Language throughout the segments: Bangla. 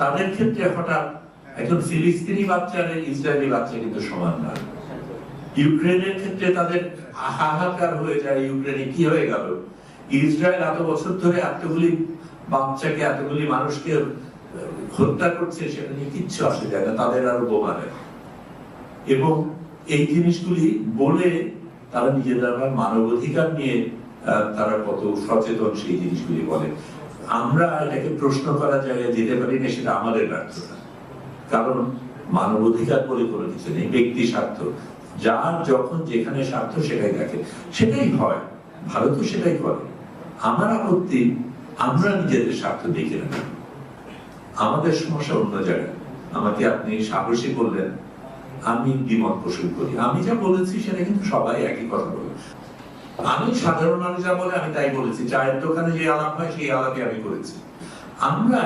তাদের ক্ষেত্রে হঠাৎ একজন ফিলিস্তিনি বাচ্চা আর ইসরায়েলি বাচ্চা কিন্তু সমান না। ইউক্রেনের ক্ষেত্রে তাদের হাহাকার হয়ে যায়, ইউক্রেনে কি হয়ে গেল? ইসরায়েল এত বছর ধরে এতগুলি বাচ্চাকে, এতগুলি মানুষকে হত্যা করছে, সেটা নিয়ে কিচ্ছু আসে যায় না, তাদের আরও বোমা এবং এই জিনিসগুলি বলে তারা নিজেদের মানবাধিকার নিয়ে তারা কত সচেতন সেই জিনিসগুলি বলে। আমরা এটাকে প্রশ্ন করার জায়গায় যেতে পারি না সেটা আমাদের ব্যর্থতা। কারণ মানবাধিকার বলে কোনো কিছু নেই, ব্যক্তি স্বার্থ। যার যখন যেখানে স্বার্থ সেটাই দেখে। সেটাই হয়, ভারতও সেটাই করে। আমার আপত্তি, আমরা নিজেদের স্বার্থ দেখে না আমাদের সমস্যা অন্য জায়গায়। আমাকে আপনি সাহসী বললেন আমি দ্বিমত পোষণ করি। আমি যা বলেছি, সেটা কিন্তু সবাই একই কথা বলে। আমি সাধারণ মানুষ যা বলে আমি তাই বলেছি। চায়ের দোকানে যে আলাপ হয়, সেই আলাপে আমি করেছি। আমরা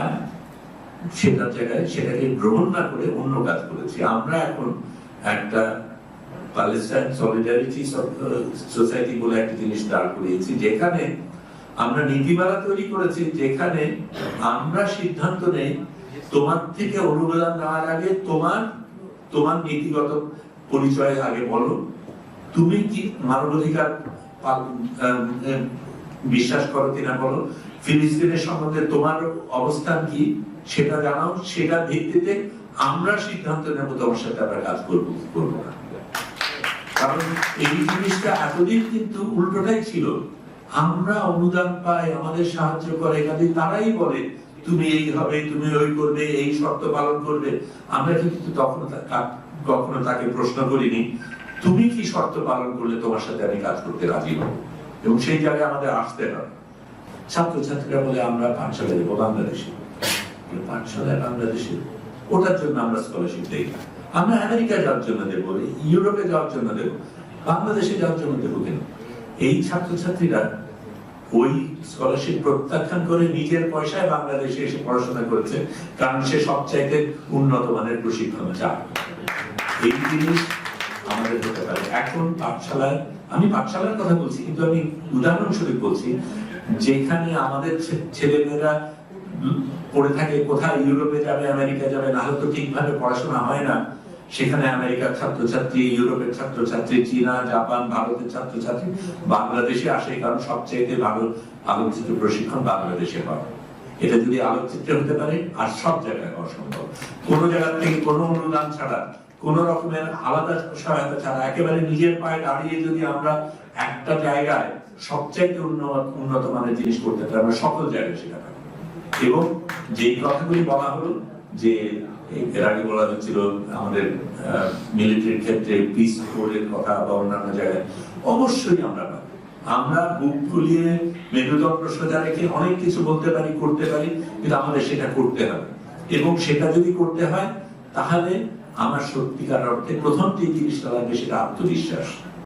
সেটার জায়গায় সেটাকে গ্রহণ না করে অন্য কাজ করেছি। আমরা এখন একটা সলিডারিটি সোসাইটি বলে একটা জিনিস দাঁড় করিয়েছি, যেখানে আমরা নীতিমালা তৈরি করেছি, যেখানে আমরা সিদ্ধান্ত নেই, তোমার থেকে অনুমোদন নেওয়ার আগে তোমার তোমার নীতিগত পরিচয় আগে বলো। তুমি কি মানবাধিকার বিশ্বাস করো কিনা বলো? ফিলিস্তিনের সম্বন্ধে তোমার অবস্থান কি? সেটা জানাও। সেটার ভিত্তিতে আমরা সিদ্ধান্ত নেব তোমার সাথে আমরা কাজ করব করব না। কারণ এই জিনিসটা এতদিন কিন্তু উল্টোটাই ছিল। আমরা অনুদান পাই, আমাদের সাহায্য করে, কাজে তারাই বলে, তুমি এই হবে, তুমি ওই করবে, এই শর্ত পালন করবে। আমরা কিন্তু তখন কখনো তাকে প্রশ্ন করিনি। তুমি কি শর্ত পালন করলে তোমার সাথে আমি কাজ করতে রাজি হব? এবং সেই জায়গায় আমাদের আসতে হবে। ছাত্রছাত্রীরা বলে আমরা পাঠশালায় দেবো বাংলাদেশে। বলে, পাঠশালায় বাংলাদেশে? ওটার জন্য আমরা স্কলারশিপ দেই না। আমরা আমেরিকা যাওয়ার জন্য দেবো ইউরোপে যাওয়ার জন্য দেবো বাংলাদেশে যাওয়ার জন্য দেবো কেন? এই ছাত্রছাত্রীরা ওই স্কলারশিপ প্রত্যাখ্যান করে নিজের পয়সায় বাংলাদেশে এসে পড়াশোনা করেছে। কারণ সে সবচাইতে উন্নত মানের প্রশিক্ষণ চায়। এই জিনিস আমাদের হতে পারে। এখন আমি পাঠশালার কথা বলছি, কিন্তু আমি উদাহরণস্বরূপ বলছি, যেখানে আমাদের ছেলেমেয়েরা পড়ে থাকে, কোথায়? ইউরোপে যাবে, আমেরিকা যাবে, না ঠিকভাবে পড়াশোনা হয় না। সেখানে আমেরিকার ছাত্রছাত্রী, ইউরোপের ছাত্রছাত্রী, চীনা, জাপান, ভারতের ছাত্রছাত্রী, বাংলাদেশে আসে, কারণ সবচেয়ে ভালো আলোচিত প্রশিক্ষণ বাংলাদেশে হয় এটা যদি আলোকচিত্র হতে পারে, আর সব জায়গায় অসম্ভব কোনো জায়গা থেকে কোনো অনুদান ছাড়া কোন রকমের আলাদা সহায়তা ছাড়া, একেবারে নিজের পায়ে দাঁড়িয়ে যদি আমরা একটা জায়গায় সবচাইতে উন্নত উন্নত মানের জিনিস করতে পারি, আমরা সকল জায়গায় সেটা পারি এবং যেই কথাগুলি বলা হলো, যে এর আগে বলা হচ্ছিল আমাদের মিলিটারির ক্ষেত্রে পিস কোডের কথা বা অন্যান্য জায়গায়, অবশ্যই আমরা পারি আমরা বুক ফুলিয়ে মেরুদণ্ড সোজা রেখে অনেক কিছু বলতে পারি, করতে পারি, কিন্তু আমাদের সেটা করতে হবে। এবং সেটা যদি করতে হয়, তাহলে আমার সত্যিকার অর্থে প্রথম যে জিনিসটা লাগবে সেটা আত্মবিশ্বাস।